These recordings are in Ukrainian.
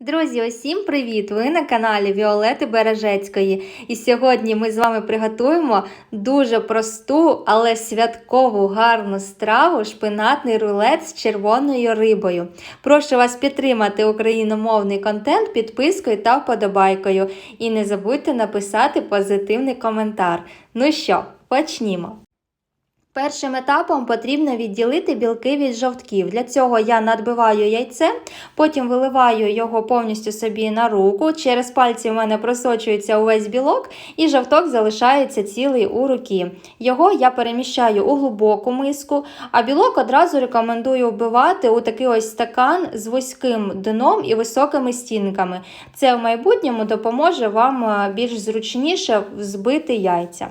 Друзі, усім привіт! Ви на каналі Віолети Бережецької. І сьогодні ми з вами приготуємо дуже просту, але святкову гарну страву шпинатний рулет з червоною рибою. Прошу вас підтримати україномовний контент підпискою та вподобайкою. І не забудьте написати позитивний коментар. Ну що, почнімо! Першим етапом потрібно відділити білки від жовтків. Для цього я надбиваю яйце, потім виливаю його повністю собі на руку. Через пальці в мене просочується увесь білок, і жовток залишається цілий у руки. Його я переміщаю у глибоку миску, а білок одразу рекомендую вбивати у такий ось стакан з вузьким дном і високими стінками. Це в майбутньому допоможе вам е, більш зручніше взбити яйця.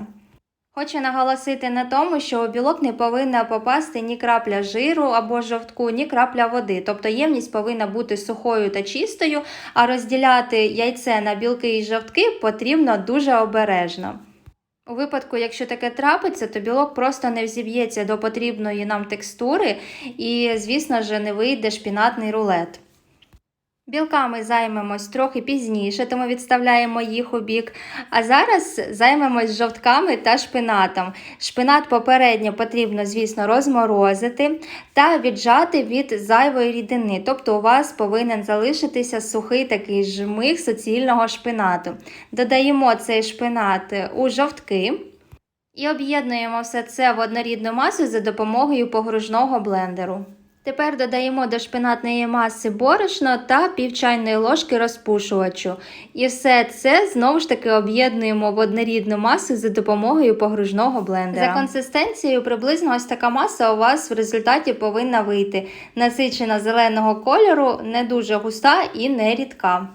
Хочу наголосити на тому, що у білок не повинна попасти ні крапля жиру або жовтку, ні крапля води. Тобто ємність повинна бути сухою та чистою, а розділяти яйце на білки і жовтки потрібно дуже обережно. У випадку, якщо таке трапиться, то білок просто не взіб'ється до потрібної нам текстури і, звісно ж, не вийде шпінатний рулет. Білками займемось трохи пізніше, тому відставляємо їх у бік. А зараз займемось жовтками та шпинатом. Шпинат попередньо потрібно, звісно, розморозити та віджати від зайвої рідини. Тобто у вас повинен залишитися сухий такий жмих суцільного шпинату. Додаємо цей шпинат у жовтки. І об'єднуємо все це в однорідну масу за допомогою погружного блендеру. Тепер додаємо до шпинатної маси борошно та пів чайної ложки розпушувачу. І все це знову ж таки об'єднуємо в однорідну масу за допомогою погружного блендера. За консистенцією приблизно ось така маса у вас в результаті повинна вийти. Насичена зеленого кольору, не дуже густа і не рідка.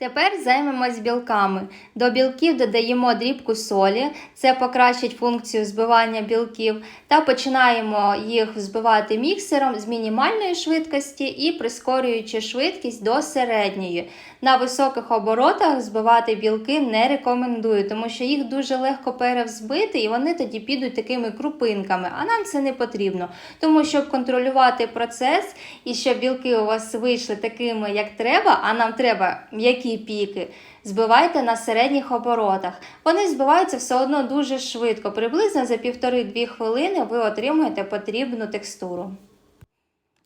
Тепер займемось білками. До білків додаємо дрібку солі, це покращить функцію збивання білків, та починаємо їх взбивати міксером з мінімальної швидкості і прискорюючи швидкість до середньої. На високих оборотах збивати білки не рекомендую, тому що їх дуже легко перевзбити і вони тоді підуть такими крупинками, а нам це не потрібно. Тому щоб контролювати процес і щоб білки у вас вийшли такими, як треба, а нам треба м'які піки, збивайте на середніх оборотах. Вони збиваються все одно дуже швидко. Приблизно за 1,5-2 хвилини ви отримуєте потрібну текстуру.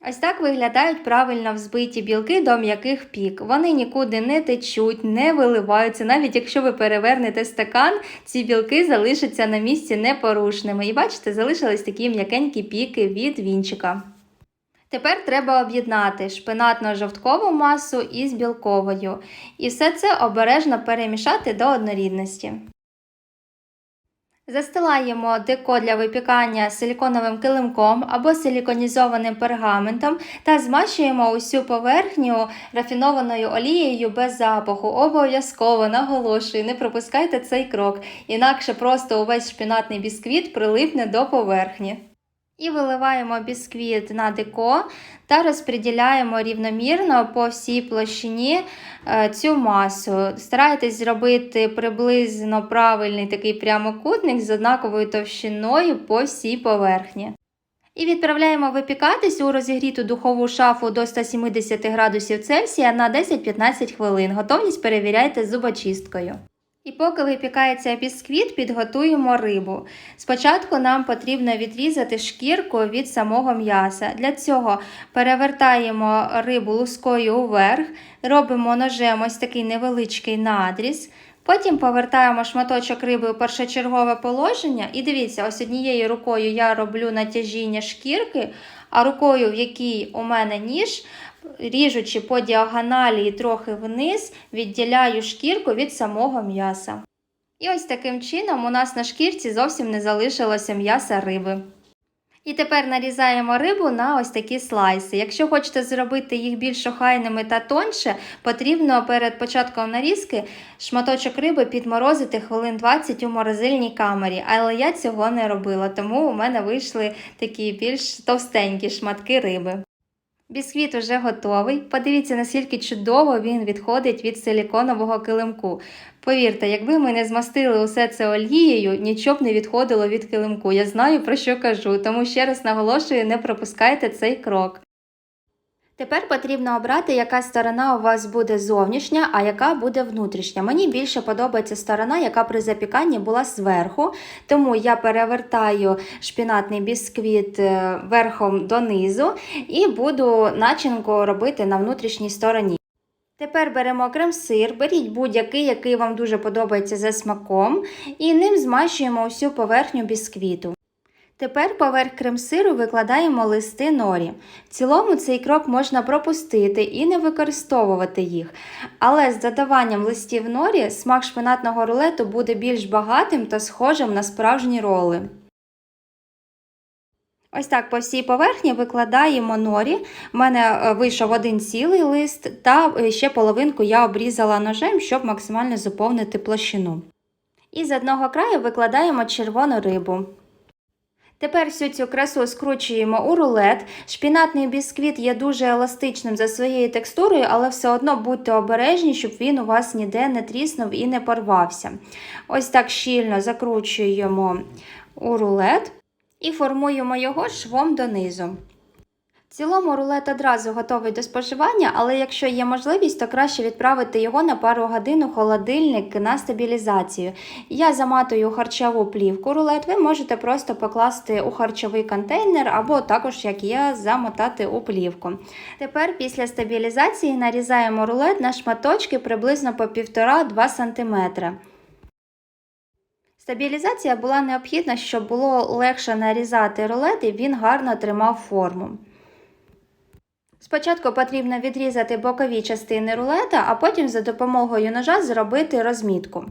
Ось так виглядають правильно взбиті білки до м'яких пік. Вони нікуди не течуть, не виливаються. Навіть якщо ви перевернете стакан, ці білки залишаться на місці непорушними. І бачите, залишились такі м'якенькі піки від вінчика. Тепер треба об'єднати шпинатно-жовткову масу із білковою. І все це обережно перемішати до однорідності. Застилаємо деко для випікання силіконовим килимком або силіконізованим пергаментом та змащуємо усю поверхню рафінованою олією без запаху. Обов'язково наголошую, не пропускайте цей крок, інакше просто увесь шпінатний бісквіт прилипне до поверхні. І виливаємо бісквіт на деко та розподіляємо рівномірно по всій площині е, цю масу. Старайтесь зробити приблизно правильний такий прямокутник з однаковою товщиною по всій поверхні. І відправляємо випікатись у розігріту духову шафу до 170 градусів Цельсія на 10-15 хвилин. Готовність перевіряйте зубочисткою. І поки випікається бісквіт, підготуємо рибу. Спочатку нам потрібно відрізати шкірку від самого м'яса. Для цього перевертаємо рибу лускою вверх, робимо ножем ось такий невеличкий надріз. Потім повертаємо шматочок риби у першочергове положення. І дивіться, ось однією рукою я роблю натяжіння шкірки, а рукою, в якій у мене ніж, ріжучи по діагоналі і трохи вниз, відділяю шкірку від самого м'яса. І ось таким чином у нас на шкірці зовсім не залишилося м'яса риби. І тепер нарізаємо рибу на ось такі слайси. Якщо хочете зробити їх більш охайними та тоньше, потрібно перед початком нарізки шматочок риби підморозити хвилин 20 у морозильній камері. Але я цього не робила, тому у мене вийшли такі більш товстенькі шматки риби. Бісквіт уже готовий. Подивіться, наскільки чудово він відходить від силіконового килимку. Повірте, якби ми не змастили усе це олією, нічого б не відходило від килимку. Я знаю про що кажу, тому ще раз наголошую, не пропускайте цей крок. Тепер потрібно обрати, яка сторона у вас буде зовнішня, а яка буде внутрішня. Мені більше подобається сторона, яка при запіканні була зверху, тому я перевертаю шпінатний бісквіт е, верхом донизу і буду начинку робити на внутрішній стороні. Тепер беремо крем-сир, беріть будь-який, який вам дуже подобається за смаком, і ним змащуємо усю поверхню бісквіту. Тепер поверх крем-сиру викладаємо листи норі. В цілому цей крок можна пропустити і не використовувати їх. Але з додаванням листів норі смак шпинатного рулету буде більш багатим та схожим на справжні роли. Ось так по всій поверхні викладаємо норі. У мене е, вийшов один цілий лист, та е, ще половинку я обрізала ножем, щоб максимально заповнити площину. І з одного краю викладаємо червону рибу. Тепер всю цю красу скручуємо у рулет. Шпінатний бісквіт є дуже еластичним за своєю текстурою, але все одно будьте обережні, щоб він у вас ніде не тріснув і не порвався. Ось так щільно закручуємо у рулет і формуємо його швом донизу. В цілому рулет одразу готовий до споживання, але якщо є можливість, то краще відправити його на пару годин у холодильник на стабілізацію. Я заматую харчову плівку рулет, ви можете просто покласти у харчовий контейнер або також, як я, замотати у плівку. Тепер після стабілізації нарізаємо рулет на шматочки приблизно по 1,5-2 см. Стабілізація була необхідна, щоб було легше нарізати рулет і він гарно тримав форму. Спочатку потрібно відрізати бокові частини рулета, а потім за допомогою ножа зробити розмітку.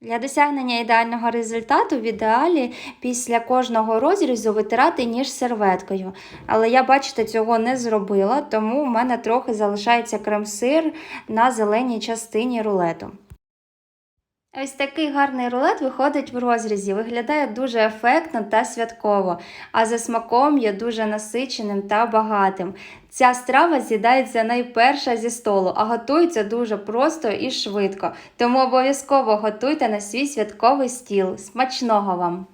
Для досягнення ідеального результату в ідеалі після кожного розрізу витирати ніж серветкою. Але я, бачите, цього не зробила, тому в мене трохи залишається крем-сир на зеленій частині рулету. Ось такий гарний рулет виходить в розрізі, виглядає дуже ефектно та святково, а за смаком є дуже насиченим та багатим. Ця страва з'їдається найперша зі столу, а готується дуже просто і швидко. Тому обов'язково готуйте на свій святковий стіл. Смачного вам!